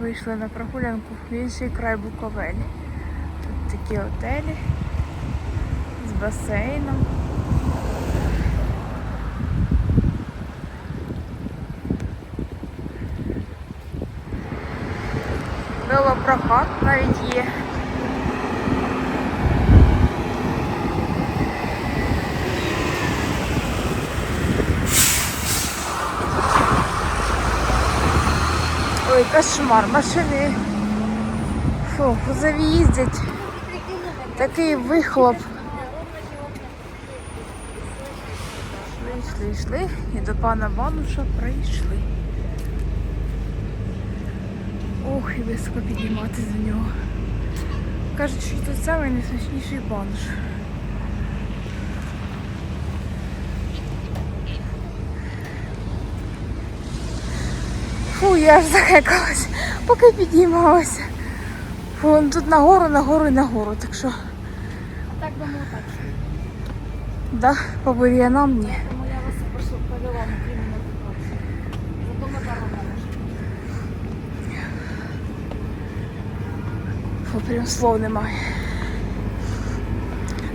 Вийшли на прогулянку в інший край Буковелі. Тут такі отелі з басейном. Велопрокат навіть є. Ой, кошмар, машини. Фу, зав'їздять. Такий вихлоп. Йшли, йшли, йшли і до пана Бануша прийшли. Ох, і високо підніматися до нього. Кажуть, що тут найсмачніший бануш. Фу, я аж захекалась, поки піднімалася. Фу, ну тут нагору, нагору і нагору, так що, А так думаю, так. що да, по бур'янам ні. Тому я вас прошу повела на три минути дальше. Зато ми дорога Фу, прям слов немає.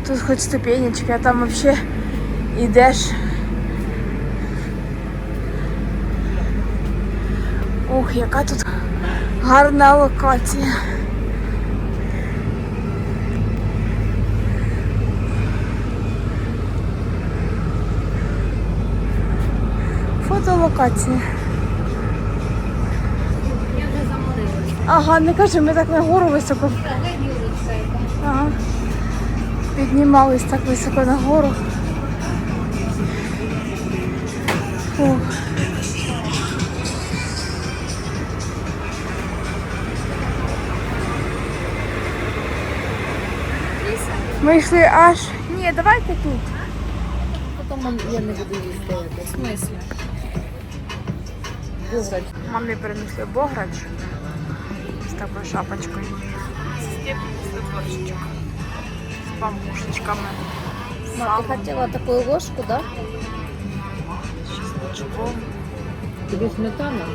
Тут хоч ступенечки, а там вообще йдеш. Ух, яка тут гарна локація. Фотолокація. Я вже заморилася. Ага, не кажи, ми так нагору високо Ага. Піднімались так високо нагору. Фу. Ми йшли аж. Ні, давайте тут. Потім я не буду їздити. В смислі? Бограч. Мамі принесли бограч з такою шапочкою. З борщичок. З пампушечками. Ма, ти хотіла таку ложку, да? з чесночком. Тобі сметана?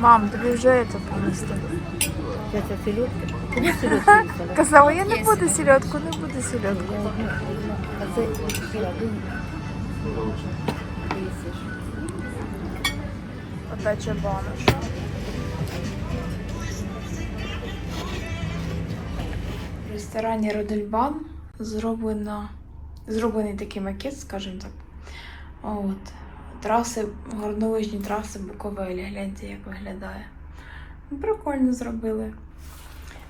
Мам, тобі вже це принесли. Я це селедка. Селедку? Казала, я не буду сільотку, не буду. А це ти їсиш. В ресторані Родельбан зроблено, зроблений такий макет, скажімо так. От. Траси, горнолижні траси Буковелі. Гляньте, як виглядає. Ну, Прикольно зробили.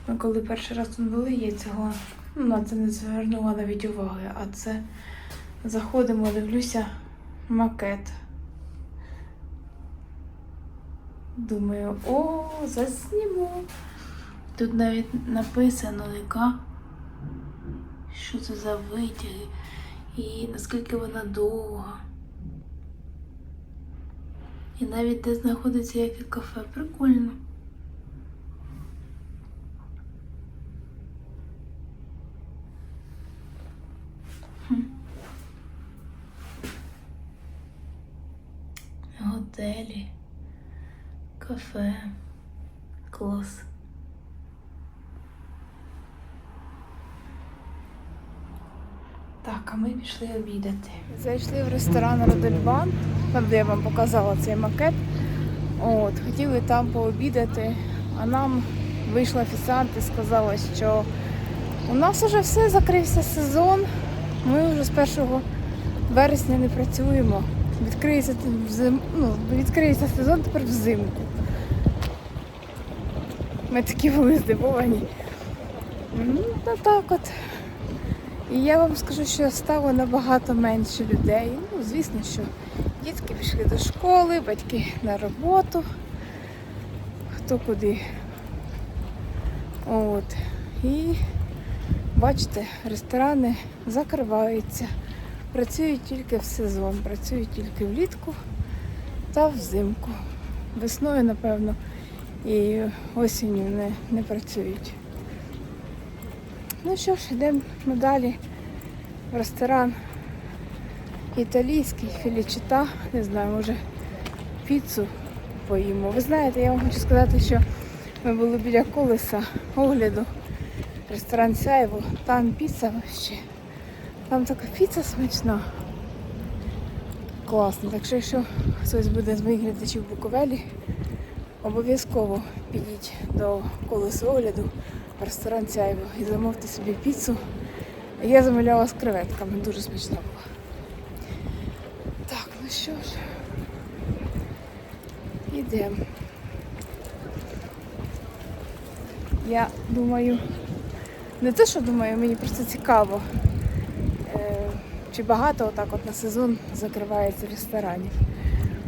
Ми коли перший раз тут були, я цього ну, на це не звернула навіть уваги. А це заходимо, дивлюся, макет. Думаю, о, засніму. Тут навіть написано, яка, що це за витяги і наскільки вона довга. І навіть де знаходиться яке кафе. Прикольно. Хм. Готелі кафе. Клас. Так, а ми пішли обідати. Зайшли в ресторан Родельбан, де я вам показала цей макет. От, хотіли там пообідати, а нам вийшла офіціант і сказала, що у нас вже все закрився сезон. Ми вже з 1 вересня не працюємо. Відкриється, взим... ну, відкриється сезон тепер взимку. Ми такі були здивовані. Ну так от. І я вам скажу, що стало набагато менше людей. Ну, звісно, що дітки пішли до школи, батьки на роботу, хто куди. От. І бачите, ресторани закриваються. Працюють тільки в сезон, працюють тільки влітку та взимку. Весною, напевно, і осінню не, не працюють. Ну що ж, йдемо ми далі в ресторан італійський, філічита, не знаю, може піцу поїмо. Ви знаєте, я вам хочу сказати, що ми були біля колеса огляду. Ресторан Сяєво, там піца вообще. Там така піца смачна. Класно. Так що якщо хтось буде з моїх глядачів в Буковелі, обов'язково підіть до колесу огляду ресторан Сяєво і замовте собі піцу. Я замовляла з креветками, дуже смачна була. Так, ну що ж, йдемо. Я думаю, не те, що думаю, мені просто цікаво, е, чи багато отак от на сезон закривається ресторанів.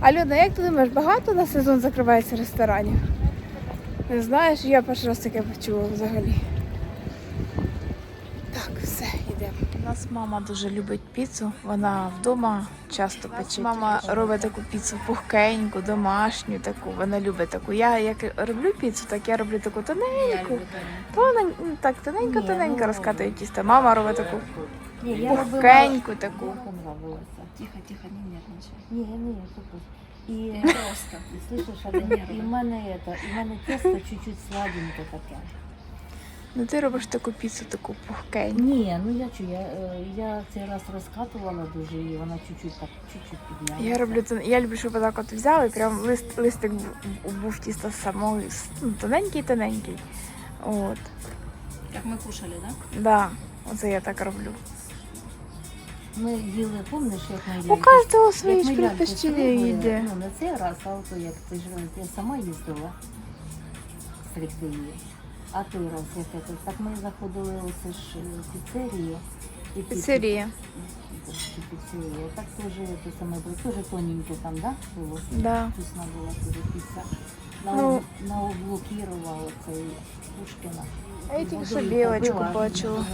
Альона, як ти думаєш, багато на сезон закривається ресторанів? Не знаєш, я перший раз таке почула взагалі. Так, все, йдемо. У нас мама дуже любить піцу. Вона вдома часто пече. Мама робить таку піцу пухкеньку, домашню таку. Вона любить таку. Я як роблю піцу, так я роблю таку тоненьку. Тоненьку, ну, так тоненько, тоненько розкатую тісто. Мама робить таку Ні, я робила... пухкеньку таку. Тихо, тихо, не нервничай. Ні, ні, супер. І, Просто. і слышиш, Аня, і в мене это, і в мене тесто чуть-чуть сладеньке таке. Ну ти робиш таку піцу, таку пухкеньку. Ні, ну я чую, я, е, я цей раз розкатувала дуже, і вона чуть-чуть так, чуть-чуть підняла. Я роблю тон- я люблю, щоб отак от взяли, прям лист, листик бу- був тісто самого ну, тоненький, тоненький. От. Как мы кушали, да? Да, оце я так роблю. Ми їли, помниш, як ми У ляльки- кожного свої ж стригли, йде. Ну, не цей раз, а ото як ти ж я сама їздила стригти її. А той раз, як це, так ми заходили оце ж е, в піцерію. і піцу- Піцерія. Піцерія. Так теж те саме було, теж тоненьке там, да, було? Да. Вкусна була теж піца. На, уг- на углу Кірова, оцей Пушкіна. А я тільки що білочку бачила.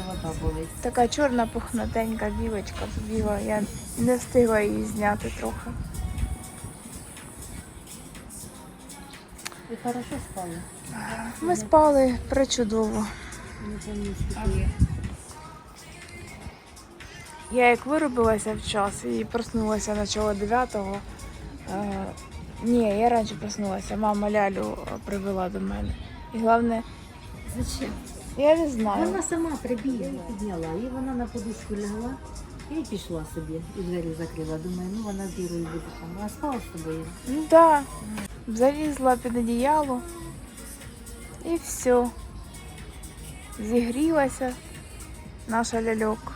Така чорна пухнатенька білочка побігла. Я не встигла її зняти трохи. Ви хорошо спали? Ми спали причудово. Я як виробилася в час і проснулася начало 9-го. Ні, я раніше проснулася. Мама лялю е, привела до мене. І головне, Зачем? я не знаю. Вона сама прибігла, підняла, і вона на подушку лягла і пішла собі, і двері закрила. Думаю, ну вона з Ірою буде там. Вона спала з тобою. Ну да. Залізла під одіяло. І все. Зігрілася наша ляльок.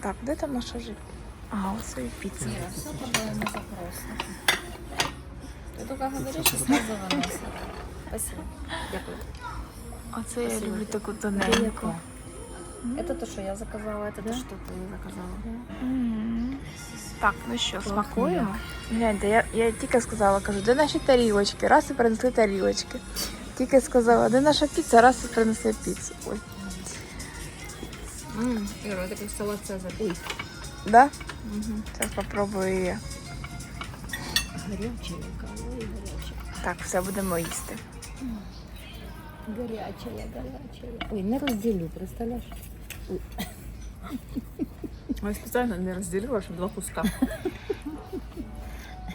Так, де там наша жить? Ага, ось і піца. Ира, все по-моему запросно. Ты только говоришь, и сразу выносят. Спасибо. Дякую. Оце я Спасибо. люблю таку Це тоненьку. яка? Это то, что я заказала, это Да? то, что ты заказала. Мгм. Так, ну що, смакуємо? Гляньте, я, я тільки сказала, кажу, де наші тарілочки? Раз і принесли тарілочки. Тільки сказала, де наша піца, раз і принесли піцу. Ой. М, Ира, это как салат Цезарь. Ой. Да? Угу. Зараз попробую я. Гаряченька, ой. Так, все, будемо їсти. Гаряча, гаряча. Ой, не розділю, представляєш? Я специально не разделила, чтобы два куска.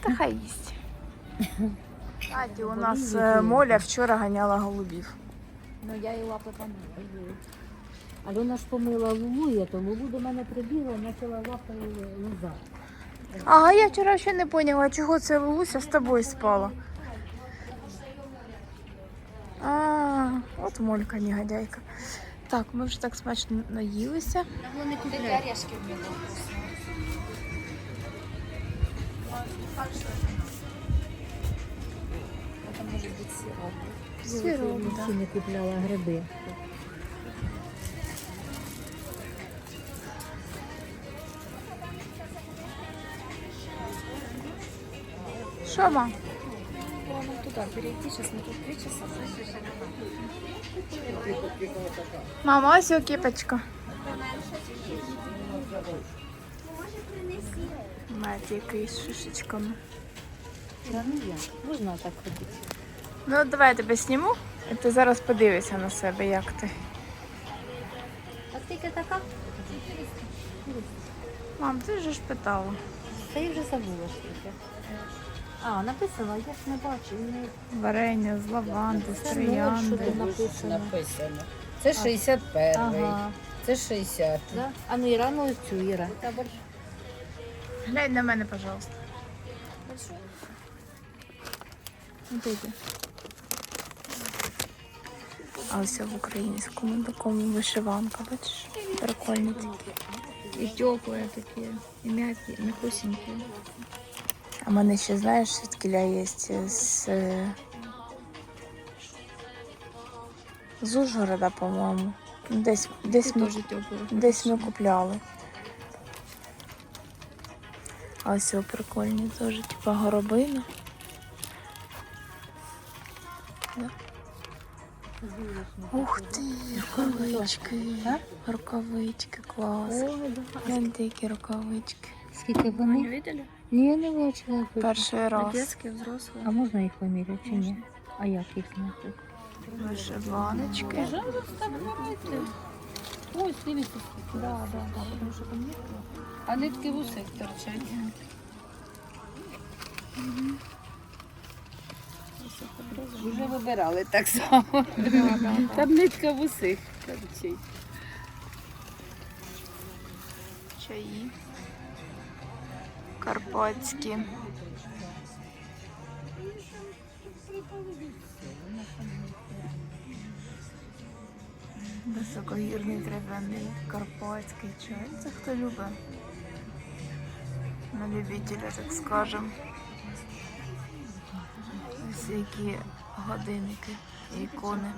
Та хай їсть. Кстати, у нас е, Моля вчора ганяла голубів. Но я и лапы помыла. Альона ж помила Лулу, то Лулу до мене прибігла і почала лапою назад. Ага, я вчора ще не поняла, чого це Лулуся з тобою спала. А, от Молька негодяйка. Так, ми вже так смачно наїлися. Эти орешки в меня вкусные. Это может быть сироп. Сироп, да. Всі не купляла гриби. Що? Главное туда перейти, сейчас мы тут три часа. Мама, ось його кіпочка. Мать який з шишечками. Та ну як? Можна так ходити. Ну, давай я тебе зніму, і ти зараз подивишся на себе, як ти. А тільки така? Мам, ти ж ж питала. Та я вже забула таке. А, написано, я ж не бачу. Не... Варення з лаванди, з троянди. написано. написано. Це 61 Ага. це 60 Да? А ну Іра, ну цю Іра. Глянь на мене, пожалуйста. От іди. А ось в українському такому вишиванка, бачиш? Прикольні такі. І теплі такі, і м'які, м'якусінькі. А в мене ще, знаєш, звідкіля є з, е, з Ужгорода, по-моєму. Десь, десь, ми, десь ми купляли. А ось о, прикольні теж, типа горобина. Да. Ух ти, рукавички. Рукавички, клас. Гляньте, які рукавички. Скільки вони? Ні, я не бачила. Перший раз. взрослые. А можна їх поміряти чи ні? А як їх знайти? Вишиваночки. Ось, дивіться. Да, да, да, тому що там є. А нитки в усіх торчать. Вже вибирали так само. Там нитка в усіх торчить. Чаї. Карпатські. Високогірний трав'яний карпатський чай. Це хто любить. На любителя, так скажем. Ось які годинники і ікони.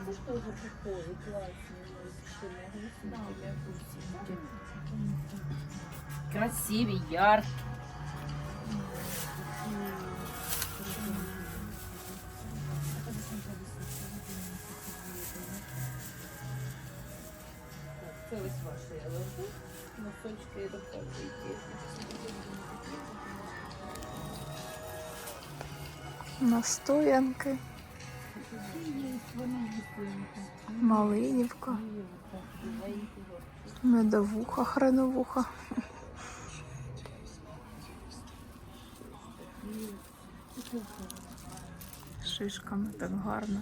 Красиві, яркі. Це ось ваші я ложу. Носочки і доходить. Настоянки. Малинівка. Медовуха, хреновуха. Шишками так гарно.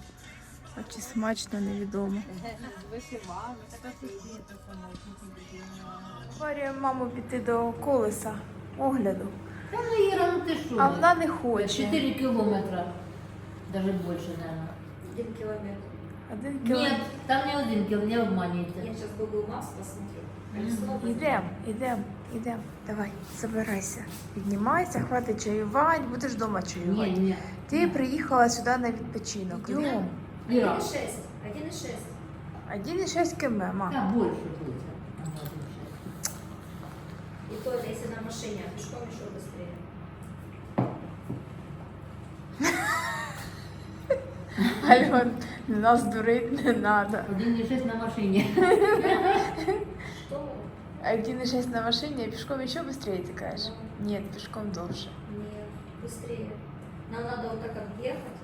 А чи смачно невідомо. Говорю маму піти до колеса огляду. Та ну Іра, ну ти що? А вона не хоче. 4 кілометра. навіть більше, наверное. Один километр. Один Ні, кілометр. там не один кілометр, не обманюйте. Я сейчас Google Maps посмотрю. Ідем, ідем, ідем. Давай, забирайся. Піднімайся, хватить чаювати, будеш вдома чаювати. Ні, ні. Ти приїхала сюди на відпочинок. Йдем. Іра, 1,6. 1,6. 1,6 км, мам. там більше буде. Там один И то это если на машине, а пешком еще быстрее. Альон, нас дурить не треба. шесть. Один і шесть на машині. Что? 1,6 на машині, а пішком ще швидше, ти кажеш? Ні, пішком довше. Нет, быстрее. Нам надо вот так объехать.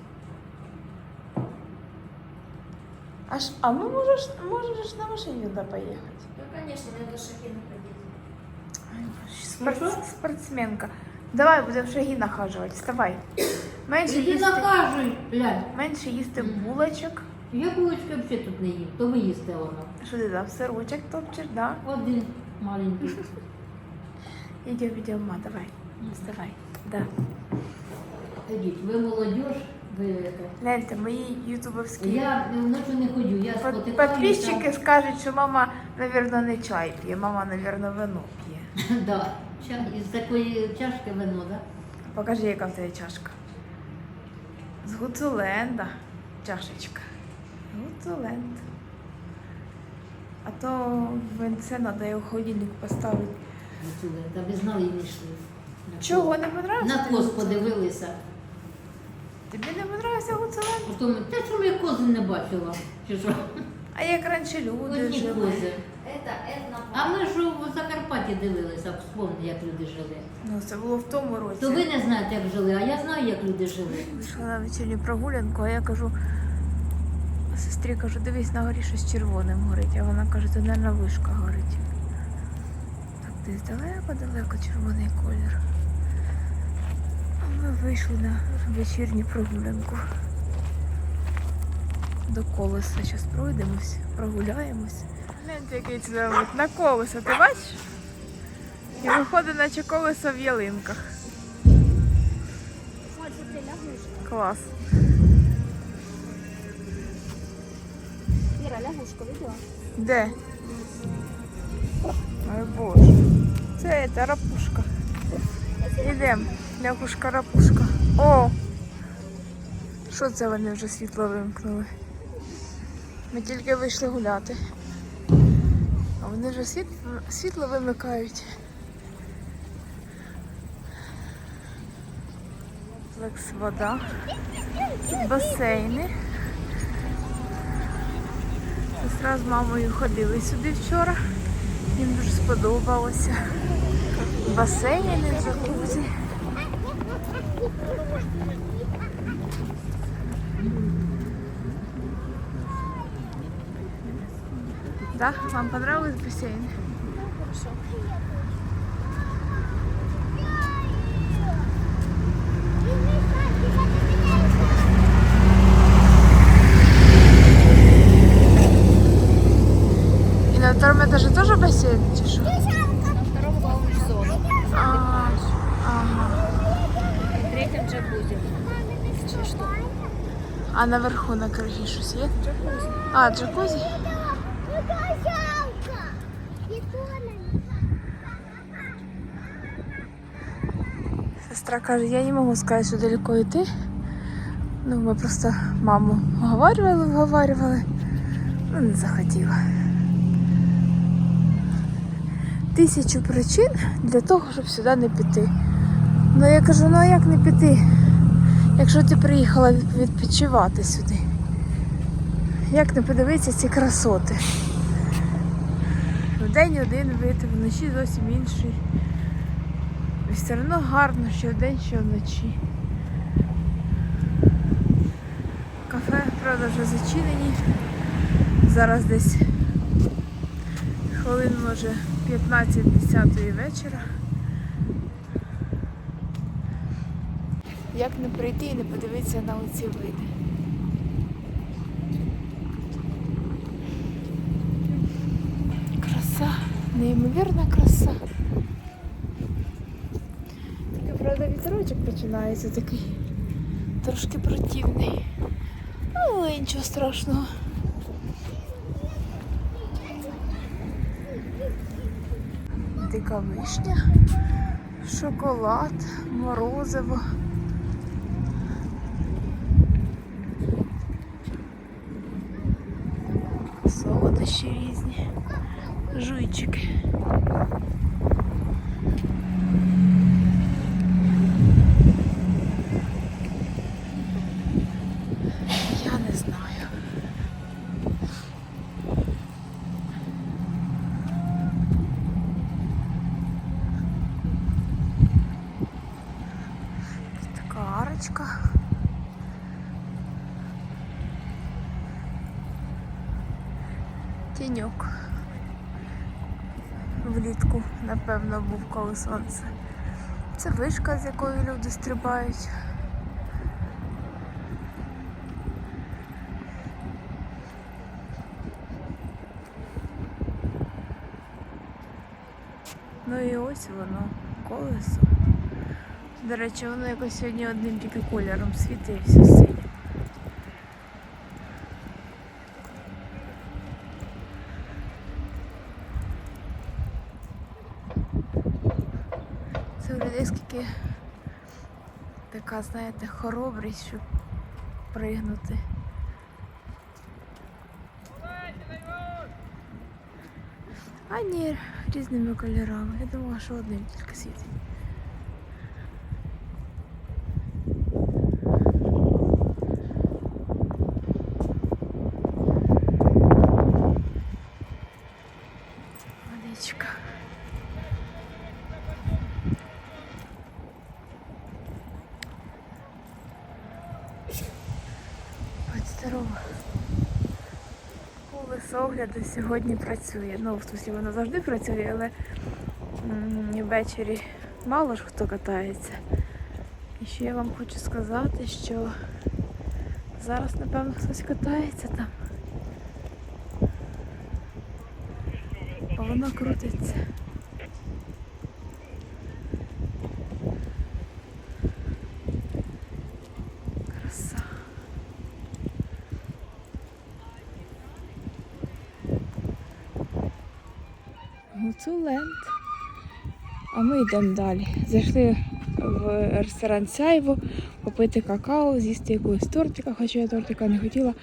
Аж, а ми можеш, можеш на машині туди поїхати. Ну, конечно, мне до Шахина ходить. Спорт, спортсменка. Давай будемо шаги нахажувати, вставай. Менше Іди їсти, накажуй, глянь. менше їсти булочок. Я булочки взагалі тут не їм, то ви їсте воно. Що ти дав? Сирочок топчеш, да? Один маленький. Идем, идем, ма, давай. Вставай. Да. Ідіть, ви молодіж, ви это. Гляньте, мої ютубовські Я вночі не ходю, я под- спотикаюся. підписчики скажуть, що мама, напевно, не чай п'є, мама, напевно, вино п'є. Да. Ча- Із такої чашки вино, да? Покажи, яка в тебе чашка. З Гуцуленда чашечка. Гуцуленд. А то венце треба його в холодильник поставити. Гуцули, Та ви знали і не йшли. Чого не подобається? На коз подивилися. Тобі не подобається Гуцуленд? Та що я кози не бачила? Чи що? А як раніше люди жили? кози. А ми ж у Закарпатті дивилися, вспомни, як люди жили. Ну, це було в тому році. То ви не знаєте, як жили, а я знаю, як люди жили. Вийшла на вечірню прогулянку, а я кажу, сестрі кажу, дивись, на горі щось червоним горить. А вона каже, то на вишка горить. Так десь далеко-далеко червоний колір. А ми вийшли на вечірню прогулянку. До колеса зараз пройдемось, прогуляємось. Який це вид. На колесо, ти бачиш? І виходить, наче колесо в ялинках. Клас. Іра, лягушку видела? Де? Ой боже. Це та рапушка. Ідем. Лягушка рапушка. О! Що це вони вже світло вимкнули? Ми тільки вийшли гуляти. Вони вже світ... світло вимикають. Лекс вода. Басейни. Сестра з мамою ходили сюди вчора. Їм дуже сподобалося. Басейни, джакузі. Да? Вам понравилось бассейн? И на втором этаже тоже бассейн, чи що? На втором лаунж-зона. А, ага. На третьем джакузи. Чи що? А наверху на криші щось є? А, джакузі? Сестра каже, я не можу сказати, що далеко йти. Ну, ми просто маму вговорювали, вговорювали. Ну, не захотіла. Тисячу причин для того, щоб сюди не піти. Ну я кажу, ну а як не піти, якщо ти приїхала відпочивати сюди? Як не подивитися ці красоти? Вдень один вид, вночі зовсім інший. І все одно гарно, що вдень, що вночі. Кафе, правда, вже зачинені. Зараз десь хвилин, може, 15-10 вечора. Як не прийти і не подивитися на оці види. Краса, неймовірна краса. Тільки, правда, вітерочок починається такий трошки противний. Але нічого страшного. Дика вишня, шоколад, морозиво. Солодощі різні, жуйчики. Я не знаю. Така арочка. Тіньок. Влітку, напевно, був коли сонце. Це вишка, з якої люди стрибають. Ну і ось воно, колесо. До речі, воно якось сьогодні одним тільки кольором світився синім. Це у людей скільки знаєте, хоробрість, щоб пригнути. А ні, різними кольорами. Я думала, що одним тільки світить. Здорово. Колесо сьогодні працює. Ну, в смысле, воно завжди працює, але ввечері мало ж хто катається. І ще я вам хочу сказати, що зараз, напевно, хтось катається там. А воно крутиться. Йдемо далі. Зайшли в ресторан Сяйво, попити какао, з'їсти якогось тортика, хоча я тортика не хотіла,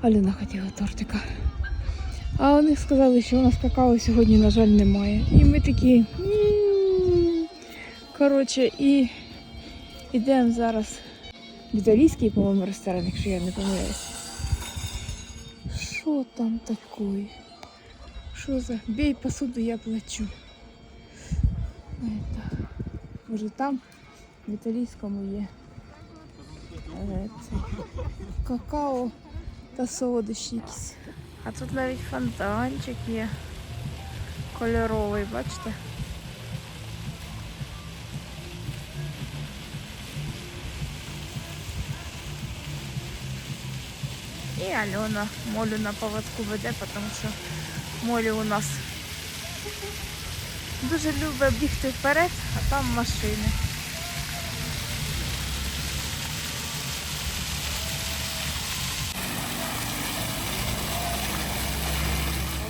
Альона хотіла тортика. А вони сказали, що у нас какао сьогодні, на жаль, немає. І ми такі. Коротше, і йдемо зараз в італійський, по-моєму, ресторан, якщо я не помиляюсь. Що там таке? Що за бій посуду, я плачу. Это, може там в італійському є е, це, какао та солодощі якісь. А тут навіть фонтанчик є кольоровий, бачите? І Альона молю на поводку веде, тому що молі у нас дуже любить бігти вперед, а там машини.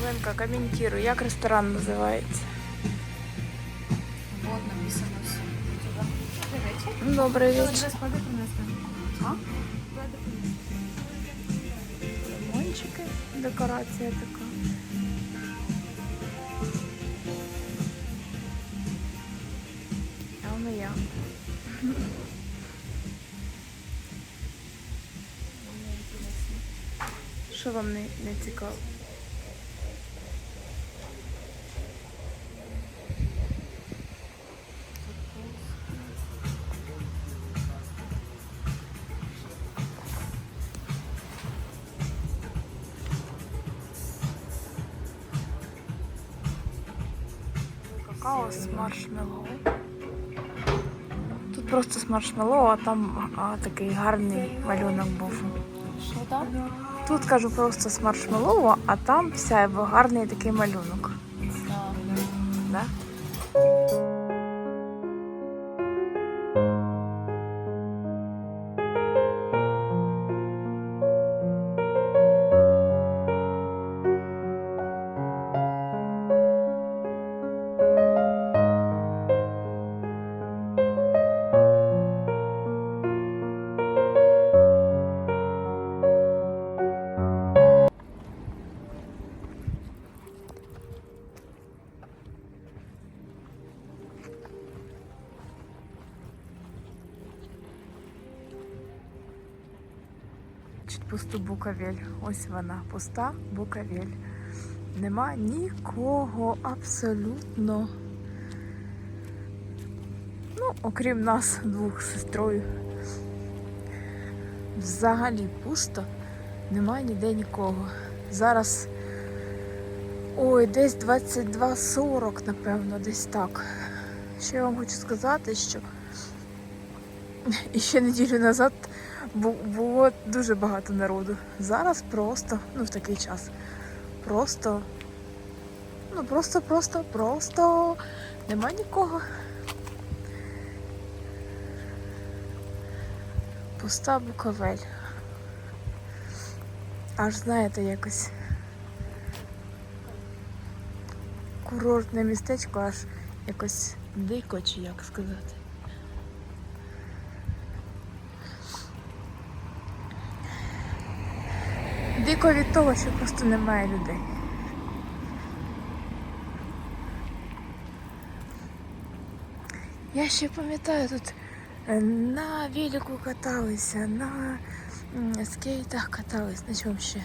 Оленка, коментируй, як ресторан називається? Вот написано все. Добрий вечір. Лимончики, декорація така. Воно я. Що вам не, не цікаво? Какао з маршмеллоу. Просто з маршмеллоу, а там а, такий гарний малюнок був. Що там? Тут кажу просто з маршмеллоу, а там вся гарний такий малюнок. Пусту Букавель. Ось вона, пуста Букавель. Нема нікого абсолютно. Ну, окрім нас двох сестрою. Взагалі пусто, немає ніде нікого. Зараз. Ой, десь 22.40, напевно, десь так. Ще я вам хочу сказати, що і ще неділю назад було дуже багато народу. Зараз просто, ну в такий час, просто, ну просто, просто, просто нема нікого. Пуста Буковель. Аж знаєте, якось курортне містечко, аж якось дико, чи як сказати. Дико від того, що просто немає людей. Я ще пам'ятаю, тут е, на велику каталися, на скейтах катались, на чому ще?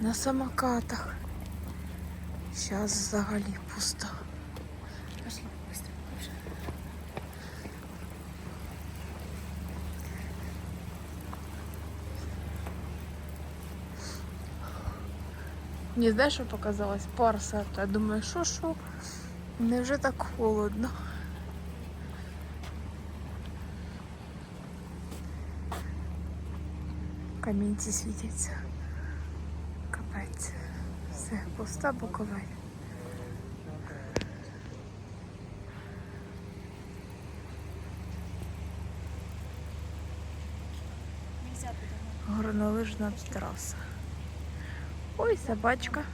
На самокатах. Зараз взагалі пусто. Мені знаєш, що показалось? Парса. Я думаю, що що? Невже так холодно? Камінці світяться. Капець. Все, пуста буковель. Горнолижна траса. Ой, собачка.